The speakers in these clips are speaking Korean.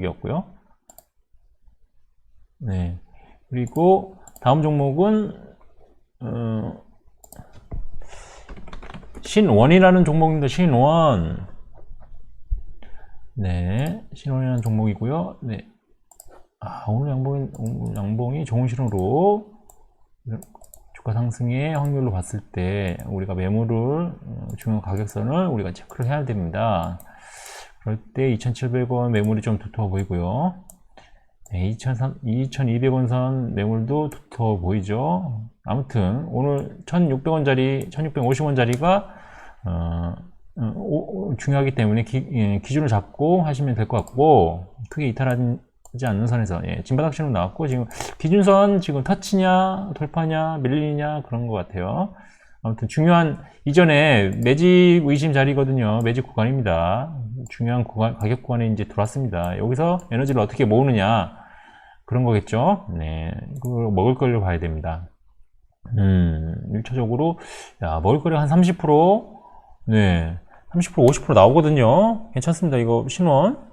이었고요. 네. 그리고 다음 종목은 어, 신원이라는 종목입니다. 신원. 네, 신원이라는 종목이고요. 네. 아, 오늘 양봉이, 오늘 양봉이 좋은 신호로 주가 상승의 확률로 봤을 때 우리가 매물을 어, 중요 가격선을 우리가 체크를 해야 됩니다. 그럴 때 2,700원 매물이 좀 두터워 보이고요. 네, 2,200원 선 매물도 두터워 보이죠. 아무튼 오늘 1,600원짜리, 1,650원짜리가 어, 어, 오- 중요하기 때문에 기, 예, 기준을 잡고 하시면 될 것 같고 크게 이탈하지 않는 선에서 예, 진바닥 신호 나왔고 지금 기준선 지금 터치냐 돌파냐 밀리냐 그런 것 같아요. 아무튼 중요한 이전에 매집 의심 자리거든요. 매집 구간입니다. 중요한 구간, 가격 구간에 이제 들어왔습니다. 여기서 에너지를 어떻게 모으느냐 그런 거겠죠. 네, 그걸 먹을 걸로 봐야 됩니다. 음, 1차적으로 야 먹을 거리 한 30%, 네, 30% 50% 나오거든요. 괜찮습니다. 이거 신원.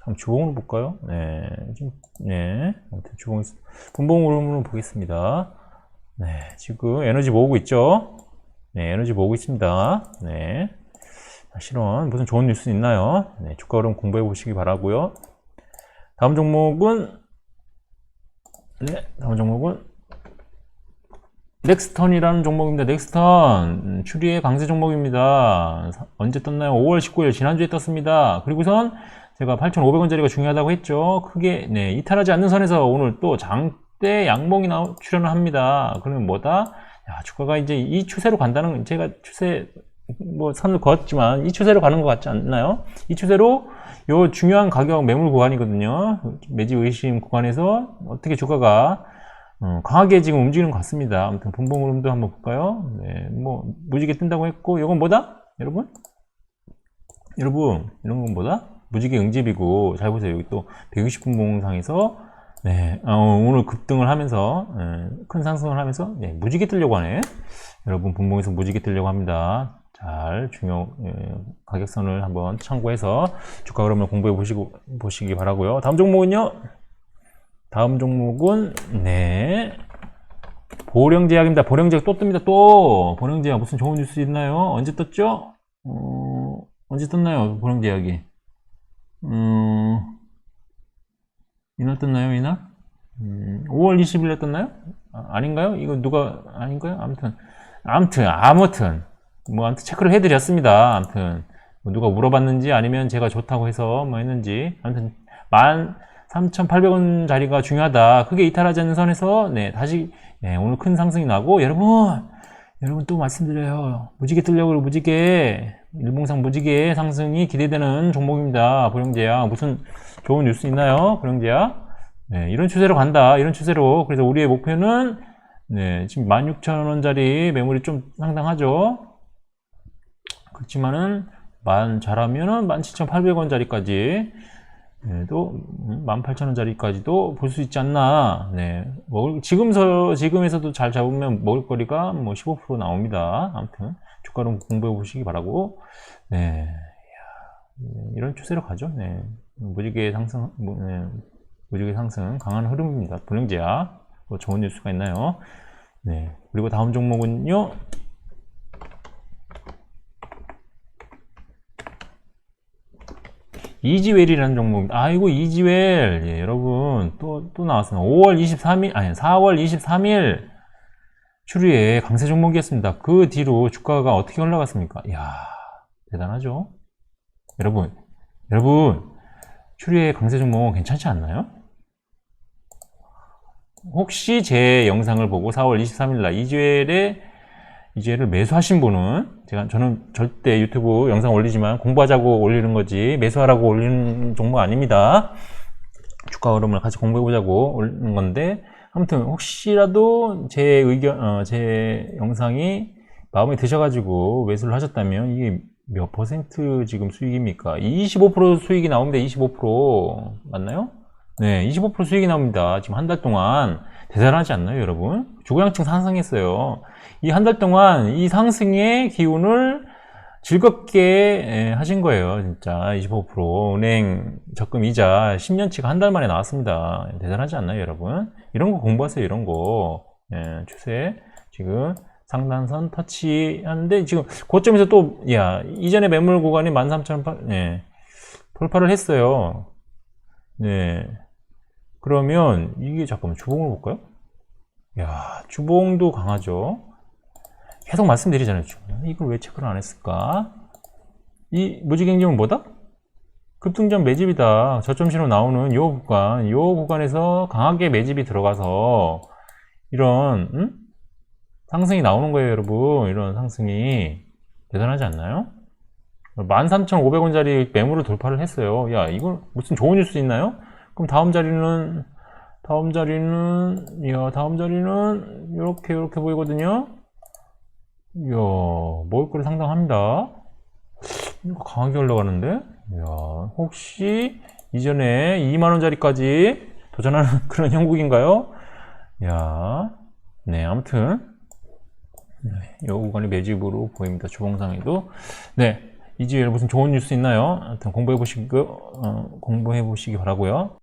한번 주봉으로 볼까요? 네, 지금 네, 아무튼 주봉 분봉으로 보겠습니다. 네, 지금 에너지 모으고 있죠. 네, 에너지 모으고 있습니다. 네. 자, 실은 무슨 좋은 뉴스 있나요? 네, 주가 흐름 공부해 보시기 바라고요. 다음 종목은 네, 다음 종목은 넥스턴이라는 종목입니다. 넥스턴 음, 추리의 강세 종목입니다. 사- 언제 떴나요? 5월 19일 지난주에 떴습니다. 그리고선 제가 8,500원짜리가 중요하다고 했죠. 크게 네, 이탈하지 않는 선에서 오늘 또 장대 양봉이 나오, 출연을 합니다. 그러면 뭐다? 야, 주가가 이제 이 추세로 간다는 제가 추세 뭐 선을 그었지만 이 추세로 가는 것 같지 않나요? 이 추세로 요 중요한 가격 매물 구간이거든요. 매집 의심 구간에서 어떻게 주가가 어, 강하게 지금 움직이는 것 같습니다. 아무튼 분봉 흐름도 한번 볼까요? 네, 뭐 무지개 뜬다고 했고 이건 뭐다? 여러분? 여러분 이런 건 뭐다? 무지개 응집이고 잘 보세요. 여기 또 160분봉상에서 네, 어, 오늘 급등을 하면서 예, 큰 상승을 하면서 네, 무지개 뜨려고 하네. 여러분 분봉에서 무지개 뜨려고 합니다. 잘 중요 예, 가격선을 한번 참고해서 주가 흐름을 공부해 보시고 보시기 바라고요. 다음 종목은요. 다음 종목은 네 보령제약입니다. 보령제약 또 뜹니다. 또 보령제약 무슨 좋은 뉴스 있나요? 언제 떴죠? 어, 언제 떴나요? 보령제약이 음, 이날 떴나요? 이날? 음, 5월 20일에 떴나요? 아, 닌가요 이거 누가 아닌가요? 아무튼 아무튼 아무튼 뭐 아무튼 체크를 해드렸습니다. 아무튼 뭐 누가 물어봤는지 아니면 제가 좋다고 해서 뭐 했는지 아무튼 만 3,800원 자리가 중요하다. 크게 이탈하지 않는 선에서 네 다시 네, 오늘 큰 상승이 나고 여러분 여러분 또 말씀드려요. 무지개 뜨려고 무지개 일봉상 무지개 상승이 기대되는 종목입니다. 보령제약 무슨 좋은 뉴스 있나요? 보령제약 네, 이런 추세로 간다. 이런 추세로 그래서 우리의 목표는 네, 지금 16,000원짜리 매물이 좀 상당하죠. 그렇지만은 만 잘하면은 17,800원짜리까지 도 18,000원짜리까지도 볼 수 있지 않나. 네. 먹을, 지금 서, 지금에서도 잘 잡으면 먹을거리가 뭐 15% 나옵니다. 아무튼, 주가를 공부해 보시기 바라고. 네. 네, 이런 추세로 가죠. 네. 무지개 상승, 뭐, 네. 무지개 상승, 강한 흐름입니다. 불량제약. 뭐 좋은 뉴스가 있나요? 네. 그리고 다음 종목은요. 이지웰이라는 종목. 아이고, 이지웰. 예, 여러분, 또, 또 나왔습니다. 5월 23일, 아니, 4월 23일 추리의 강세 종목이었습니다. 그 뒤로 주가가 어떻게 올라갔습니까? 이야, 대단하죠? 여러분, 여러분, 추리의 강세 종목 괜찮지 않나요? 혹시 제 영상을 보고 4월 23일날 이지웰의 이지웰을 매수하신 분은 제가 저는 절대 유튜브 영상 올리지만 공부하자고 올리는 거지 매수하라고 올리는 종목 아닙니다. 주가 흐름을 같이 공부해 보자고 올리는 건데 아무튼 혹시라도 제 의견 어, 제 영상이 마음에 드셔가지고 매수를 하셨다면 이게 몇 퍼센트 지금 수익입니까? 25% 수익이 나옵니다. 25% 맞나요? 네, 25% 수익이 나옵니다. 지금 한 달 동안 대단하지 않나요, 여러분? 주고양층 상승했어요. 이 한 달 동안 이 상승의 기운을 즐겁게 예, 하신 거예요. 진짜 25% 은행 적금 이자 10년치가 한 달 만에 나왔습니다. 대단하지 않나요, 여러분? 이런 거 공부하세요, 이런 거. 예, 추세 지금 상단선 터치하는데 지금 고점에서 또, 야, 이전에 매물 구간이 13,008, 예, 돌파를 했어요. 네. 그러면 이게 잠깐만 주봉을 볼까요? 야, 주봉도 강하죠. 계속 말씀드리잖아요. 이걸 왜 체크를 안 했을까? 이 무지경점은 뭐다? 급등전 매집이다. 저점 신호 나오는 요 구간, 요 구간에서 강하게 매집이 들어가서 이런 음? 상승이 나오는 거예요, 여러분. 이런 상승이 대단하지 않나요? 13,500원짜리 매물을 돌파를 했어요. 야, 이걸 무슨 좋은 뉴스 있나요? 그럼 다음 자리는 다음 자리는 야, 다음 자리는 이렇게 이렇게 보이거든요. 이야, 먹을 거리 상당합니다. 이거 강하게 올라가는데? 이야, 혹시 이전에 2만원짜리까지 도전하는 그런 형국인가요? 이야, 네, 아무튼, 네, 이 구간이 매집으로 보입니다. 주봉상에도. 네, 이 지역에 무슨 좋은 뉴스 있나요? 하여튼 공부해 보시고, 어, 공부해 보시기 바라고요